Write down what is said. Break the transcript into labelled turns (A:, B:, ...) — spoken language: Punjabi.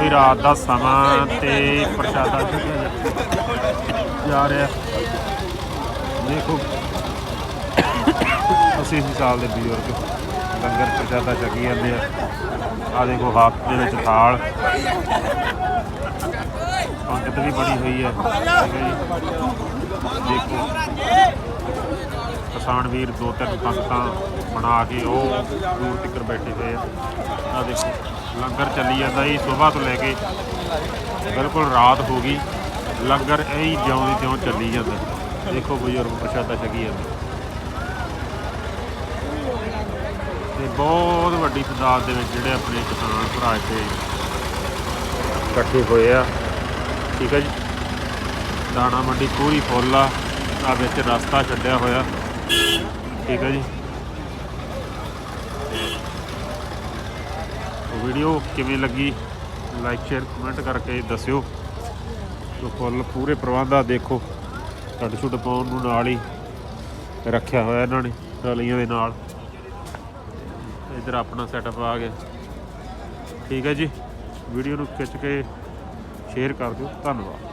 A: ਵੀ ਰਾਤ ਦਾ ਸਮਾਂ ਤੇ ਪ੍ਰਸ਼ਾਦਾ ਜਾ ਰਿਹਾ। ਦੇਖੋ, ਅਸੀਂ ਇਸ ਸਾਲ ਦੇ ਬਜ਼ੁਰਗ ਲੰਗਰ ਪ੍ਰਸ਼ਾਦਾ ਛਕੀ ਜਾਂਦੇ ਆ। ਆ ਦੇਖੋ, ਹੱਥ ਦੇ ਵਿੱਚ ਥਾਲ। ਪੰਕਤ ਵੀ ਬਣੀ ਹੋਈ ਹੈ। ਦੇਖੋ ਕਿਸਾਨ ਵੀਰ ਦੋ ਤਿੰਨ ਸੰਗਤਾਂ ਬਣਾ ਕੇ ਉਹ ਦੂਰ ਤੱਕ ਬੈਠੇ ਹੋਏ ਆ। ਆ ਦੇਖੋ, ਲੰਗਰ ਚੱਲੀ ਜਾਂਦਾ ਜੀ, ਸਵੇਰ ਤੋਂ ਲੈ ਕੇ ਬਿਲਕੁਲ ਰਾਤ ਹੋ ਗਈ। ਲੰਗਰ ਐਂ ਹੀ ਜਿਉਂ ਦੀ ਤਿਉਂ ਚੱਲੀ ਜਾਂਦਾ। ਦੇਖੋ ਬਜ਼ੁਰਗ ਪ੍ਰਸ਼ਾਦਾ ਛਕੀ ਜਾਂਦੇ। ਤੇ ਬਹੁਤ ਵੱਡੀ ਤਾਦਾਦ ਦੇ ਵਿੱਚ ਜਿਹੜੇ ਆਪਣੇ ਕਿਸਾਨ ਭਰਾ ਇੱਥੇ ਇਕੱਠੇ ਹੋਏ ਆ। ਠੀਕ ਹੈ ਜੀ। ਦਾਣਾ ਮੰਡੀ ਪੂਰੀ ਫੁੱਲ ਆ। ਆ ਵਿੱਚ ਰਸਤਾ ਛੱਡਿਆ ਹੋਇਆ। ਠੀਕ ਹੈ ਜੀ। ਵੀਡੀਓ ਕਿਵੇਂ ਲੱਗੀ? ਲਾਈਕ ਸ਼ੇਅਰ ਕਮੈਂਟ ਕਰਕੇ ਦੱਸਿਓ। ਸੋ ਫੁੱਲ ਪੂਰੇ ਪ੍ਰਬੰਧ ਆ ਦੇਖੋ। ਛੱਡ ਛੁੱਟ ਪਾਉਣ ਨੂੰ ਨਾਲ ਹੀ ਰੱਖਿਆ ਹੋਇਆ ਇਹਨਾਂ ਨੇ, ਟਰਾਲੀਆਂ ਦੇ ਨਾਲ। ਇਧਰ ਆਪਣਾ ਸੈਟਅਪ ਆ ਗਿਆ। ਠੀਕ ਹੈ ਜੀ। ਵੀਡੀਓ ਨੂੰ ਖਿੱਚ ਕੇ ਸ਼ੇਅਰ ਕਰ ਦਿਓ। ਧੰਨਵਾਦ।